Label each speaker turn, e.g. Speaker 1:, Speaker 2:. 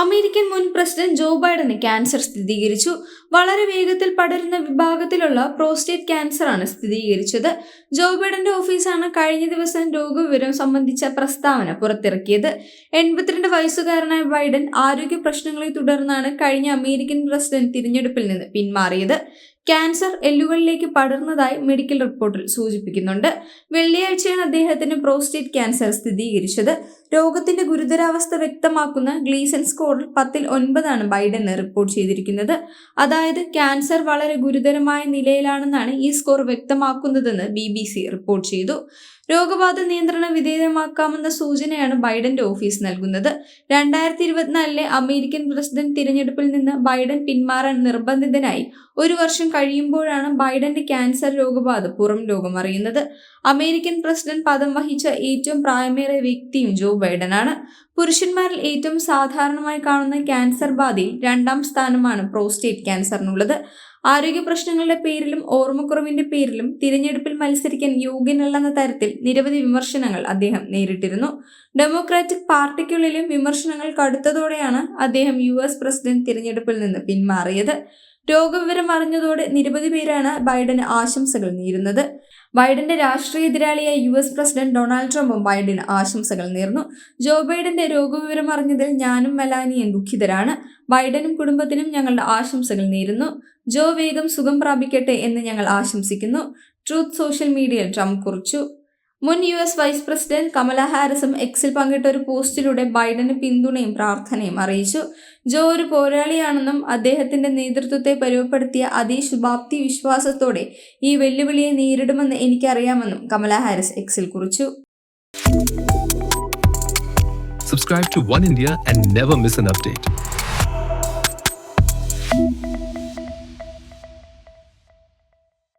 Speaker 1: American മുൻ president Joe ബൈഡന് cancer സ്ഥിരീകരിച്ചു. വളരെ വേഗത്തിൽ പടരുന്ന വിഭാഗത്തിലുള്ള പ്രോസ്റ്റേറ്റ് ക്യാൻസറാണ് സ്ഥിരീകരിച്ചത്. ജോ ബൈഡന്റെ ഓഫീസാണ് കഴിഞ്ഞ ദിവസം രോഗവിവരം സംബന്ധിച്ച പ്രസ്താവന പുറത്തിറക്കിയത്. എൺപത്തിരണ്ട് വയസ്സുകാരനായ ബൈഡൻ ആരോഗ്യ പ്രശ്നങ്ങളെ തുടർന്നാണ് കഴിഞ്ഞ അമേരിക്കൻ പ്രസിഡന്റ് തിരഞ്ഞെടുപ്പിൽ നിന്ന് പിന്മാറിയത്. ക്യാൻസർ എല്ലുകളിലേക്ക് പടർന്നതായി മെഡിക്കൽ റിപ്പോർട്ടിൽ സൂചിപ്പിക്കുന്നുണ്ട്. വെള്ളിയാഴ്ചയാണ് അദ്ദേഹത്തിന് പ്രോസ്റ്റേറ്റ് ക്യാൻസർ സ്ഥിരീകരിച്ചത്. രോഗത്തിന്റെ ഗുരുതരാവസ്ഥ വ്യക്തമാക്കുന്ന ഗ്ലീസൺ സ്കോറിൽ പത്തിൽ ഒൻപതാണ് ബൈഡൻ റിപ്പോർട്ട് ചെയ്തിരിക്കുന്നത്. അതായത് ക്യാൻസർ വളരെ ഗുരുതരമായ നിലയിലാണെന്നാണ് ഈ സ്കോർ വ്യക്തമാക്കുന്നതെന്ന് ബി റിപ്പോർട്ട് ചെയ്തു. രോഗബാധ നിയന്ത്രണ വിധേയമാക്കാമെന്ന സൂചനയാണ് ബൈഡന്റെ ഓഫീസ് നൽകുന്നത്. രണ്ടായിരത്തി ഇരുപത്തിനാലിലെ അമേരിക്കൻ പ്രസിഡന്റ് തിരഞ്ഞെടുപ്പിൽ നിന്ന് ബൈഡൻ പിന്മാറാൻ നിർബന്ധിതനായി ഒരു വർഷം കഴിയുമ്പോഴാണ് ബൈഡന്റെ ക്യാൻസർ രോഗബാധ പുറം ലോകം അറിയുന്നത്. അമേരിക്കൻ പ്രസിഡന്റ് പദം വഹിച്ച ഏറ്റവും പ്രായമേറിയ വ്യക്തിയും ജോ ബൈഡനാണ്. പുരുഷന്മാരിൽ ഏറ്റവും സാധാരണമായി കാണുന്ന ക്യാൻസർ ബാധയിൽ രണ്ടാം സ്ഥാനമാണ് പ്രോസ്റ്റേറ്റ് ക്യാൻസറിനുള്ളത്. ആരോഗ്യ പ്രശ്നങ്ങളുടെ പേരിലും ഓർമ്മക്കുറവിന്റെ പേരിലും തിരഞ്ഞെടുപ്പിൽ മത്സരിക്കാൻ യോഗ്യനല്ലെന്ന തരത്തിൽ നിരവധി വിമർശനങ്ങൾ അദ്ദേഹം നേരിട്ടിരുന്നു. ഡെമോക്രാറ്റിക് പാർട്ടിക്കുള്ളിലും വിമർശനങ്ങൾ കടുത്തതോടെയാണ് അദ്ദേഹം യു എസ് പ്രസിഡന്റ് തിരഞ്ഞെടുപ്പിൽ നിന്ന് പിന്മാറിയത്. രോഗവിവരം അറിഞ്ഞതോടെ നിരവധി പേരാണ് ബൈഡന് ആശംസകൾ നേരുന്നത്. ബൈഡന്റെ രാഷ്ട്രീയ എതിരാളിയായ യു എസ് പ്രസിഡന്റ് ഡൊണാൾഡ് ട്രംപും ബൈഡന് ആശംസകൾ നേർന്നു. ജോ ബൈഡന്റെ രോഗവിവരം അറിഞ്ഞതിൽ ഞാനും മെലാനിയും ദുഃഖിതരാണ്. ബൈഡനും കുടുംബത്തിനും ഞങ്ങളുടെ ആശംസകൾ നേരുന്നു. ജോ വേഗം സുഖം പ്രാപിക്കട്ടെ എന്ന് ഞങ്ങൾ ആശംസിക്കുന്നു. ട്രൂത്ത് സോഷ്യൽ മീഡിയയിൽ ട്രംപ് കുറിച്ചു. മുൻ U S vice president Kamala ഹാരിസും എക്സിൽ പങ്കിട്ട ഒരു പോസ്റ്റിലൂടെ ബൈഡന് പിന്തുണയും പ്രാർത്ഥനയും അറിയിച്ചു ജോ ഒരു പോരാളിയാണെന്നും അദ്ദേഹത്തിന്റെ നേതൃത്വത്തെ പരുവപ്പെടുത്തിയ അതേ ശുഭാപ്തി വിശ്വാസത്തോടെ ഈ വെല്ലുവിളിയെ നേരിടുമെന്ന് എനിക്കറിയാമെന്നും കമല ഹാരിസ് എക്സിൽ കുറിച്ചു
Speaker 2: Subscribe to One India and never miss an update.